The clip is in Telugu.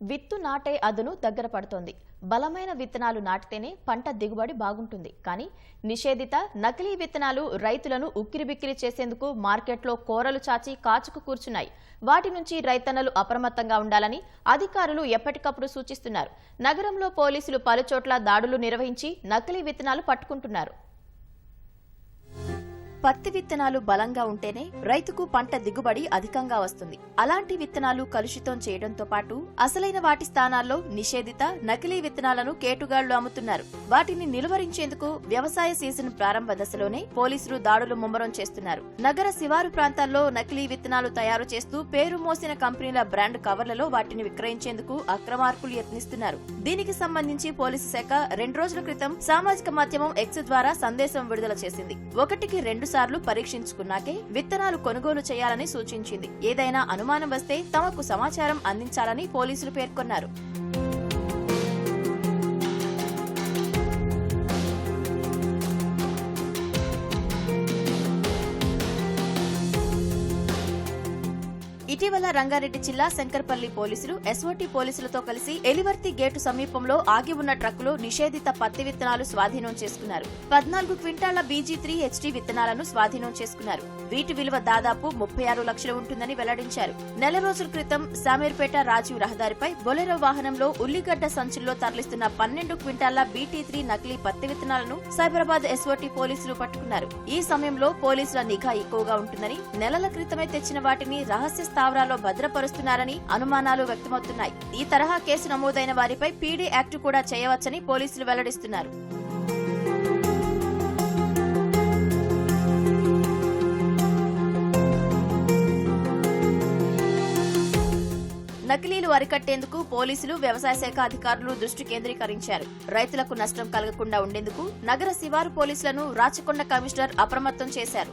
విత్తు నాటే అదును దగ్గర పడుతోంది. బలమైన విత్తనాలు నాటితేనే పంట దిగుబడి బాగుంటుంది. కానీ నిషేధిత నకిలీ విత్తనాలు రైతులను ఉక్కిరిబిక్కిరి చేసేందుకు మార్కెట్లో కోరలు చాచి కాచుకు కూర్చున్నాయి. వాటి నుంచి రైతన్నలు అప్రమత్తంగా ఉండాలని అధికారులు ఎప్పటికప్పుడు సూచిస్తున్నారు. నగరంలో పోలీసులు పలుచోట్ల దాడులు నిర్వహించి నకిలీ విత్తనాలు పట్టుకుంటున్నారు. పత్తి విత్తనాలు బలంగా ఉంటేనే రైతుకు పంట దిగుబడి అధికంగా వస్తుంది. అలాంటి విత్తనాలు కలుషితం చేయడంతో పాటు అసలైన వాటి స్థానాల్లో నిషేధిత నకిలీ విత్తనాలను కేటుగాళ్ళు అమ్ముతున్నారు. వాటిని నిలువరించేందుకు వ్యవసాయ సీజన్ ప్రారంభ దశలోనే పోలీసులు దాడులు ముమ్మరం చేస్తున్నారు. నగర శివారు ప్రాంతాల్లో నకిలీ విత్తనాలు తయారు చేస్తూ పేరు మోసిన కంపెనీల బ్రాండ్ కవర్లలో వాటిని విక్రయించేందుకు అక్రమార్కులు యత్నిస్తున్నారు. దీనికి సంబంధించి పోలీసు శాఖ రెండు రోజుల క్రితం సామాజిక మాధ్యమం ఎక్స్ ద్వారా సందేశం విడుదల చేసింది. ఒకటికి రెండు సార్లు పరీక్షించుకున్నాకే విత్తనాలు కొనుగోలు చేయాలని సూచించింది. ఏదైనా అనుమానం వస్తే తమకు సమాచారం అందించాలని పోలీసులు పేర్కొన్నారు. ఇటీవల రంగారెడ్డి జిల్లా శంకర్పల్లి పోలీసులు ఎస్ఓటీ పోలీసులతో కలిసి ఎలివర్తి గేటు సమీపంలో ఆగి ఉన్న ట్రక్కులో నిషేధిత పత్తి విత్తనాలు స్వాధీనం చేసుకున్నారు. పద్నాలుగు క్వింటాళ్ళ బీజీ త్రీ హెచ్డీ విత్తనాలను స్వాధీనం చేసుకున్నారు. వీటి విలువ దాదాపు ముప్పై ఆరు లక్షలు ఉంటుందని వెల్లడించారు. నెల రోజుల క్రితం శామీర్పేట రాజీవ్ రహదారిపై బొలెరో వాహనంలో ఉల్లిగడ్డ సంచుల్లో తరలిస్తున్న పన్నెండు క్వింటాళ్ళ బీటీ త్రీ నకిలీ పత్తి విత్తనాలను సైబరాబాద్ ఎస్ఓటీ పోలీసులు పట్టుకున్నారు. ఈ సమయంలో పోలీసుల నిఘా ఎక్కువగా ఉంటుందని నెలల క్రితమే తెచ్చిన వాటిని రహస్య స్థావరాల్లో భద్రపరుస్తున్నారని అనుమానాలు వ్యక్తమవుతున్నాయి. ఈ తరహా కేసు నమోదైన వారిపై పీడీ యాక్ట్ కూడా చేయవచ్చని పోలీసులు వెల్లడిస్తున్నారు. నకిలీలు అరికట్టేందుకు పోలీసులు వ్యవసాయ శాఖ అధికారులు దృష్టి కేంద్రీకరించారు. రైతులకు నష్టం కలగకుండా ఉండేందుకు నగర శివారు పోలీసులను రాచకొండ కమిషనర్ అప్రమత్తం చేశారు.